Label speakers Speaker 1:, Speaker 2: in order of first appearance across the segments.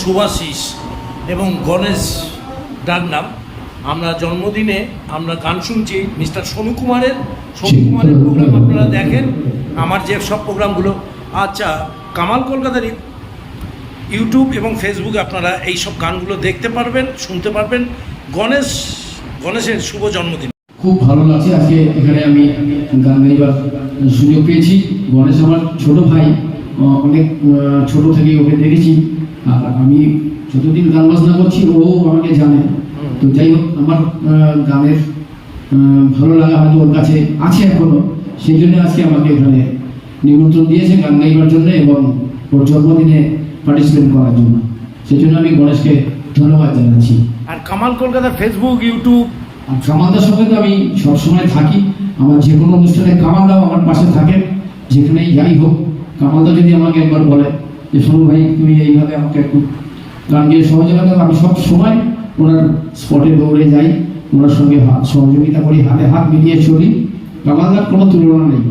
Speaker 1: সুভাশিস এবং গণেশ ডাক নাম। আমরা জন্মদিনে আমরা গান শুনছি মিস্টার সোনু কুমারের। সোনু কুমারের প্রোগ্রাম আপনারা দেখেন। আমার যে সব প্রোগ্রামগুলো আচ্ছা কামাল কলকাতার ইউটিউব এবং ফেসবুকে আপনারা এই সব গানগুলো দেখতে পারবেন শুনতে পারবেন। গণেশ গণেশের শুভ জন্মদিন।
Speaker 2: খুব ভালো লাগছে আজকে এখানে আমি গান গাইবার সুযোগ পেয়েছি। গণেশ আমার ছোট ভাই। অনেক ছোট থেকে ওকে দেখেছি। আর আমি যতদিন গান বাজনা করছি ও আমাকে জানে। তো যাই হোক আমার গানের ভালো লাগা হয়তো ওর কাছে আছে এখনও। সেই জন্য আজকে আমাকে এখানে নিমন্ত্রণ দিয়েছে গান গাইবার জন্য এবং ওর জন্মদিনে পার্টিসিপেট করার জন্য। সেই জন্য আমি গণেশকে ধন্যবাদ জানাচ্ছি।
Speaker 1: আর কামাল কলকাতার ফেসবুক ইউটিউব
Speaker 2: আর কামালদার সঙ্গে তো আমি সবসময় থাকি। আমার যে কোনো অনুষ্ঠানে কামালদাও আমার পাশে থাকে যেখানেই যাই হোক। কামালদা যদি আমাকে একবার বলে যে, সোনু ভাই, তুমি এইভাবে আমাকে একটু গান গিয়ে সহযোগিতা আমি সব সময় ওনার স্পটে দৌড়ে যাই, ওনার সঙ্গে সহযোগিতা করি, হাতে হাত মিলিয়ে চলি। কামালদার কোনো তুলনা নেই।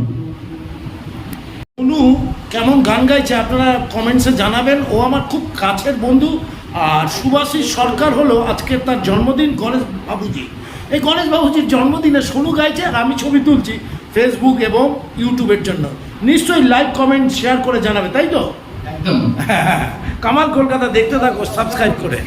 Speaker 1: কেমন গান গাইছে আপনারা কমেন্টসে জানাবেন। ও আমার খুব কাছের বন্ধু। আর সুভাষিস সরকার হলো আজকে তার জন্মদিন, গণেশ বাবুজি। এই গণেশ বাবুজির জন্মদিনে সোনু গাইছে আর আমি ছবি তুলছি ফেসবুক এবং ইউটিউবের জন্য। নিশ্চয়ই লাইক কমেন্ট শেয়ার করে জানাবে তাই তো?
Speaker 2: একদম।
Speaker 1: কামাল কলকাতা দেখতে থাকো সাবস্ক্রাইব করে।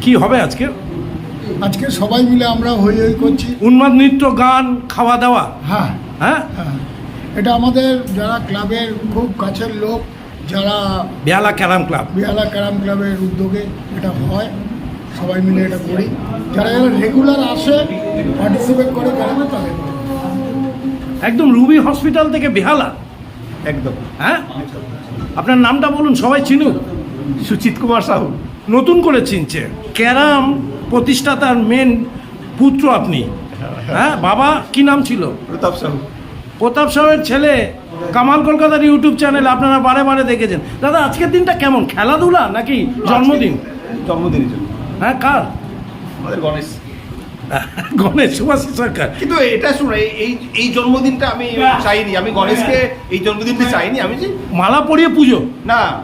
Speaker 1: কি হবে আজকে?
Speaker 3: আজকে সবাই মিলে আমরা হই হই করছি।
Speaker 1: উন্মাদ নৃত্য গান খাওয়া দাওয়া?
Speaker 3: হ্যাঁ।
Speaker 1: হ্যাঁ?
Speaker 3: হ্যাঁ। এটা আমাদের যারা ক্লাবের খুব কাছের লোক যারা
Speaker 1: Behala carrom club.
Speaker 3: Behala carrom ক্লাবের উদ্যোগে এটা হয় সবাই মিলে এটা করি। যারা যারা রেগুলার আসে পার্টিসিপেট করে ক্যারামে তাদের
Speaker 1: একদম রুবি হসপিটাল থেকে বেহালা।
Speaker 4: একদম।
Speaker 1: হ্যাঁ? আপনার নামটা বলুন সবাই চিনুক।
Speaker 4: সুচিত কুমার সাহু।
Speaker 1: নতুন করে চিনছে। ক্যারাম প্রতিষ্ঠাতার মেন পুত্র আপনি। হ্যাঁ বাবা কি নাম ছিল?
Speaker 4: প্রতাপ সাহু।
Speaker 1: প্রতাপ সাহের ছেলে কামাল কলকাতার ইউটিউব চ্যানেল আপনারা বারে বারে দেখেছেন। দাদা আজকের দিনটা কেমন? খেলাধুলা নাকি জন্মদিন?
Speaker 4: জন্মদিনের জন্য।
Speaker 1: হ্যাঁ কার?
Speaker 4: আমাদের গণেশ।
Speaker 1: গণেশ সুভাষী সরকার।
Speaker 4: কিন্তু এটা শুনো এই- এই এই জন্মদিনটা আমি চাইনি। আমি গণেশকে এই জন্মদিনটা চাইনি আমি যে
Speaker 1: মালা পরিয়ে পুজো?
Speaker 4: না।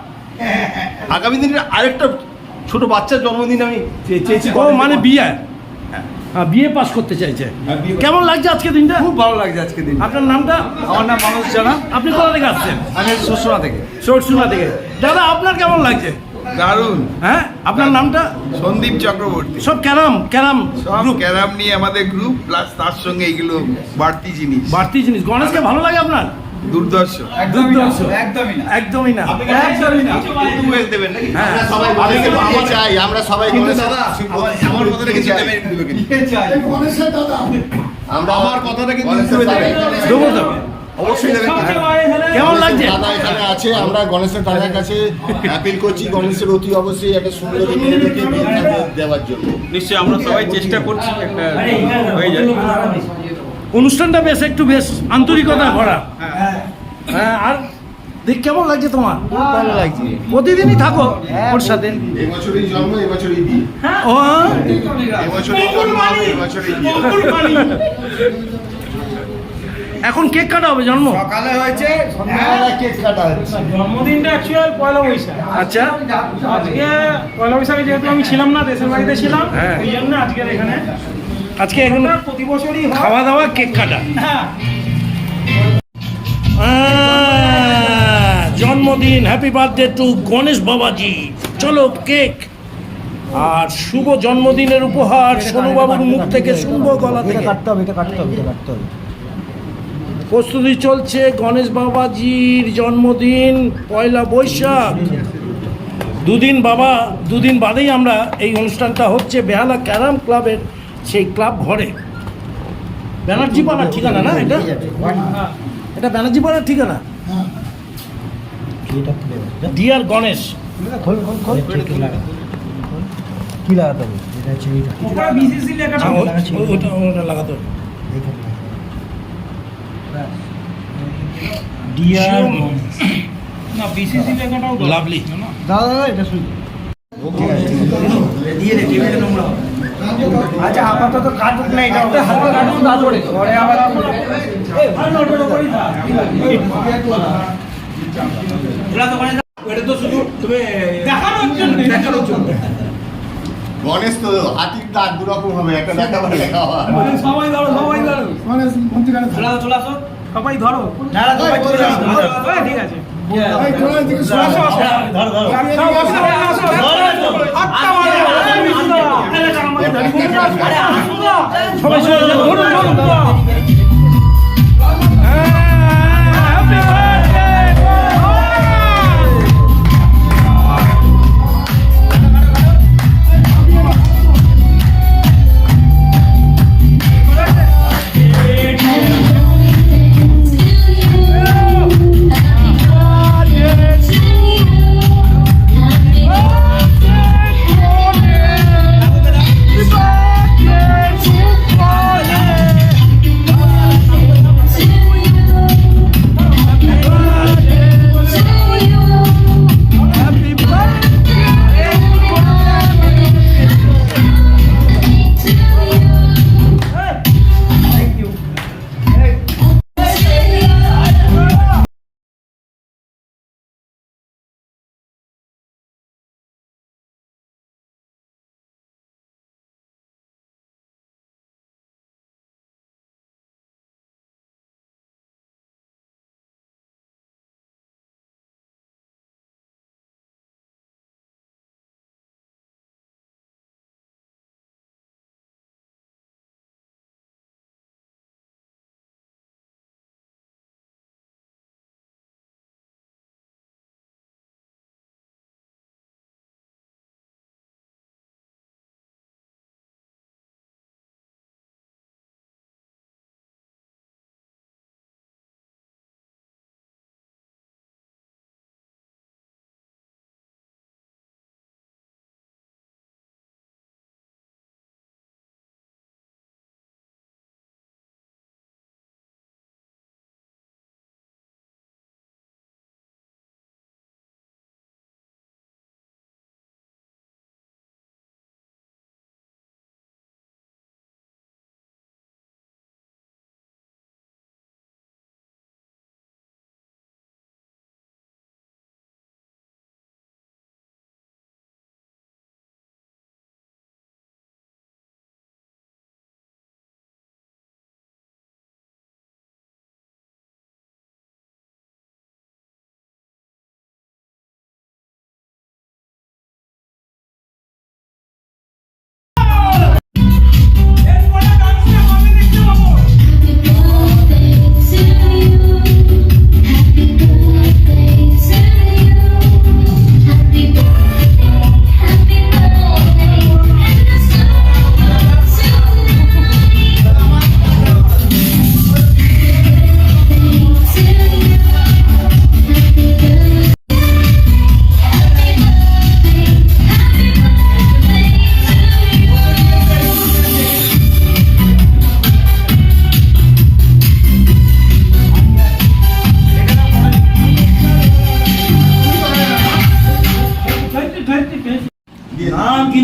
Speaker 4: আগামী দিনের আরেকটা ছোট বাচ্চার জন্মদিন আমি চে- চেয়েছি
Speaker 1: ও মানে
Speaker 4: করা।
Speaker 1: বিয়ে? হ্যাঁ, বিয়ে পাস করতে চাইছে।
Speaker 4: হ্যাঁ,
Speaker 1: কেমন লাগছে আজকে দিনটা?
Speaker 5: খুব ভালো লাগছে আজকে দিন
Speaker 1: আপনার নামটা?
Speaker 5: আমার নাম মানুষ জানা।
Speaker 1: আপনি কোথা থেকে আসছেন?
Speaker 5: আমি শ্বশুরা থেকে।
Speaker 1: সরসুনা থেকে। দাদা আপনার কেমন লাগছে?
Speaker 6: দারুণ।
Speaker 1: হ্যাঁ আপনার নামটা?
Speaker 6: সন্দীপ চক্রবর্তী।
Speaker 1: সব ক্যারাম ক্যারাম
Speaker 6: সব ক্যারাম নিয়ে আমাদের গ্রুপ প্লাস তার সঙ্গে এইগুলো বাড়তি জিনিস।
Speaker 1: বাড়তি জিনিস। গণেশকে ভালো লাগে আপনার?
Speaker 6: দুর্দর্শ।
Speaker 5: একদমই না।
Speaker 1: একদমই না।
Speaker 5: একদমই না।
Speaker 4: একটু বেশ দেবেন নাকি?
Speaker 1: হ্যাঁ।
Speaker 4: আমরা সবাই চাই আমরা সবাই
Speaker 6: আমার
Speaker 4: চাই।
Speaker 3: গণেশের দাদা।
Speaker 4: আমরা
Speaker 6: আমার কথাটা কিন্তু
Speaker 4: গণেশের
Speaker 1: দেবো
Speaker 6: অবশ্যই দেবেন।
Speaker 1: কেমন লাগছে?
Speaker 4: দাদা এখানে আছে আমরা গণেশের দাদার কাছে অ্যাপিল করছি গণেশের অতি অবশ্যই একটা সুন্দর দেওয়ার জন্য।
Speaker 7: নিশ্চয়ই আমরা সবাই চেষ্টা করছি একটা হয়ে যায়
Speaker 1: অনুষ্ঠানটা বেশ একটু বেশ আন্তরিকতা ভরা। হ্যাঁ। আর দেখ কেমন লাগছে তোমার?
Speaker 5: ভালো লাগছে।
Speaker 1: প্রতিদিনই থাকো ওর সাথে।
Speaker 4: এবছরই জন্ম এবছরই বিয়ে।
Speaker 1: ও
Speaker 4: এবছরই জন্ম এবছরই বিয়ে।
Speaker 1: এখন কেক কাটা হবে জন্ম?
Speaker 5: সকালে হয়েছে
Speaker 4: সন্ধ্যাবেলা কেক কাটা হচ্ছে
Speaker 8: জন্মদিনটা অ্যাকচুয়াল পয়লা বৈশাখ।
Speaker 1: আচ্ছা।
Speaker 8: আজকে পয়লা বৈশাখে যেহেতু আমি ছিলাম না দেশের বাড়িতে ছিলাম
Speaker 1: হ্যাঁ।
Speaker 8: এই জন্য আজকের এখানে
Speaker 1: আজকে এখন
Speaker 8: প্রতি বছরই
Speaker 1: খাওয়া দাওয়া কেক কাটা। জন্মদিন হ্যাপি বার্থডে টু গণেশ বাবাজি। চলো কেক। আর শুভ জন্মদিনের উপহার সোনুবাবুর মুখ থেকে শুনব গলা থেকে।
Speaker 5: কাটতে হবে এটা কাটতে হবে এটা কাটতে হবে।
Speaker 1: প্রস্তুতি চলছে গণেশ বাবাজির জন্মদিন পয়লা বৈশাখ। দুদিন বাবা দুদিন বাদেই আমরা এই অনুষ্ঠানটা হচ্ছে বেহালা ক্যারাম ক্লাবের সেই ক্লাব ঘরে। ব্যানার্জি পাড়ার ঠিকানা না এটা? এটা ব্যানার্জি পাড়ার ঠিকানা? ডিয়ার গণেশ।
Speaker 5: কি লাগাতে হবে এটা হচ্ছে এইটা
Speaker 8: ওপরে বিসিসি লেখাটা
Speaker 1: ও- ও- ওটা ওটা লাগাতে হবে।
Speaker 5: ডিয়ার
Speaker 8: না বিসিসি লেখাটাও
Speaker 1: লাভলি
Speaker 5: দাদা দাদা এটা শুনি দিয়ে নোংরা। আচ্ছা আপাতত কাটুক না এটা হালকা কাটুক তারপরে। পরে আবার
Speaker 8: এই, ভালো না, ওটার ওপরেই থাক। দেখানোর জন্য।
Speaker 4: গণেশ তো হাতির দাঁত দু রকম হবে একটা দেখা পারে
Speaker 8: সবাই ধরো সবাই ধরো।
Speaker 3: গণেশ মন্ত্রীখানে
Speaker 8: চলে আসো, সবাই ধরো। এই, ঠিক আছে।
Speaker 5: ধর ধর
Speaker 8: নাও, বসো, বসো, বসো। হাতটা মারো, এই, বিশুদা। এই, আমাকে ধরি। আরে, আসো না। সবাই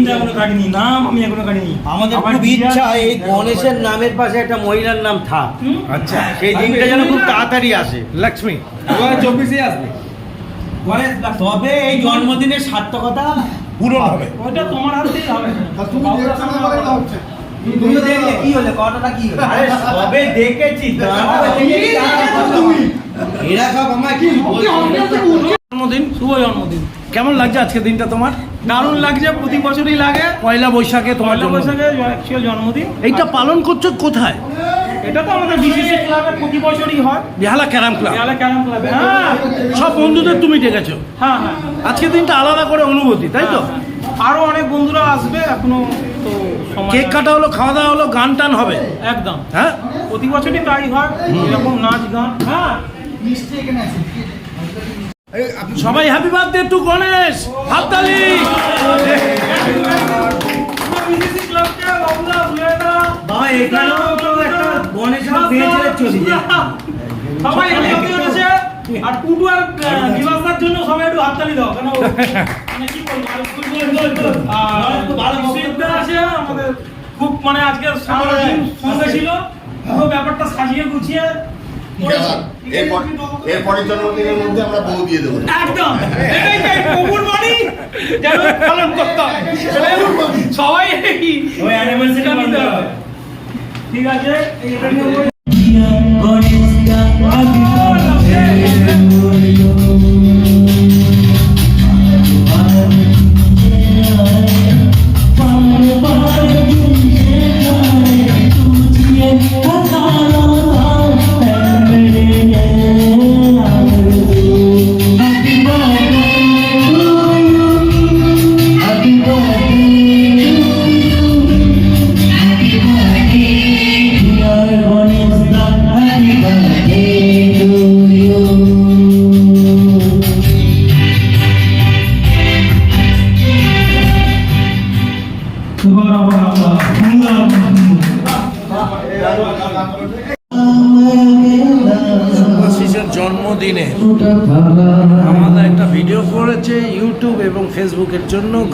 Speaker 8: নাম এখনও কাটিনি নাম আমি এখনও কাটিনি
Speaker 5: আমাদের খুব ইচ্ছা এই গণেশের নামের পাশে একটা মহিলার নাম থাক।
Speaker 7: আচ্ছা
Speaker 5: সেই দিনটা যেন খুব তাড়াতাড়ি আসে।
Speaker 7: লক্ষ্মী। দু হাজার চব্বিশে আসবে।
Speaker 8: গণেশ
Speaker 5: তবে এই জন্মদিনের সার্থকতা
Speaker 1: পূরণ হবে।
Speaker 8: ওইটা তোমার হাতেই হবে।
Speaker 3: তুমি
Speaker 5: দেখলে কি হলো ঘটনা কি হলো? আরে সবে দেখেছি এরা সব কি?
Speaker 8: জন্মদিন শুভ জন্মদিন।
Speaker 1: কেমন লাগছে আজকে দিনটা তোমার?
Speaker 8: দারুণ লাগছে প্রতি বছরই লাগে।
Speaker 1: পয়লা বৈশাখে তোমার
Speaker 8: পয়লা
Speaker 1: জন্মদিন।
Speaker 8: বৈশাখে অ্যাকচুয়াল জন্মদিন।
Speaker 1: এইটা পালন করছ কোথায়?
Speaker 8: এটা তো আমাদের বিসিসি ক্লাবে প্রতি বছরই হয়।
Speaker 1: Behala carrom club.
Speaker 8: দেয়ালে ক্যারাম ক্লাবে হ্যাঁ।
Speaker 1: সব বন্ধুদের তুমি ডেকেছো?
Speaker 8: হ্যাঁ হ্যাঁ।
Speaker 1: আজকে দিনটা আলাদা করে অনুভূতি তাই তো?
Speaker 8: আরও অনেক বন্ধুরা আসবে এখনও তো সময়
Speaker 1: কেক কাটা হলো খাওয়া দাওয়া হলো গান টান হবে?
Speaker 8: একদম।
Speaker 1: হ্যাঁ?
Speaker 8: প্রতি বছরই তাই হয় এরকম নাচ গান হ্যাঁ।
Speaker 1: সবাই হ্যাপি বার্থডে টু গণেশ হাততালি।
Speaker 5: বাবা এখানেও তো একটা চলে যায়
Speaker 8: সবাই হয়েছে আর টুটু আর নিবাসদার জন্য সবাই একটু হাততালি দাও। কেন? মানে কি বলব? আর ভালো আছে আমাদের খুব মানে আজকে সারা দিন সঙ্গে ছিল। পুরো ব্যাপারটা সাজিয়ে গুছিয়ে।
Speaker 4: এরপর এরপরের জন্মদিনের মধ্যে আমরা বউ দিয়ে দেবো।
Speaker 8: একদম। এটাই চাই প্রভুর বাণী যেন পালন করতে হবে সবাই ওই অ্যানিভার্সারি নিতে হবে ঠিক আছে এটা নিয়ে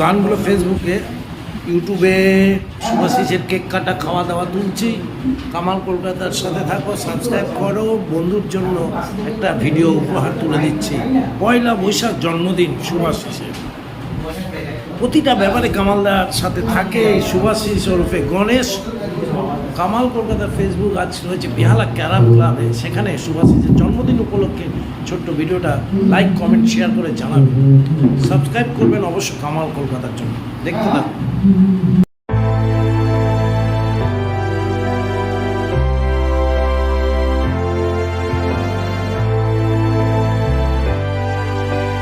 Speaker 1: গানগুলো ফেসবুকে ইউটিউবে শুভাশিসের কেক কাটা খাওয়া দাওয়া তুলছি। কামাল কলকাতার সাথে থাকো সাবস্ক্রাইব করো। বন্ধুর জন্য একটা ভিডিও উপহার তুলে দিচ্ছি। পয়লা বৈশাখ জন্মদিন শুভাশিসের প্রতিটা ব্যাপারে কামালদার সাথে থাকে এই শুভাশিস ওরফে গণেশ। কামাল কলকাতার ফেসবুক আজ রয়েছে বেহালা ক্যারাম ক্লাবে। সেখানে সুভাষিসের জন্মদিন উপলক্ষে ছোট্ট ভিডিওটা লাইক কমেন্ট শেয়ার করে জানাবেন। সাবস্ক্রাইব করবেন অবশ্য কামাল কলকাতার জন্য। দেখতে থাকুন।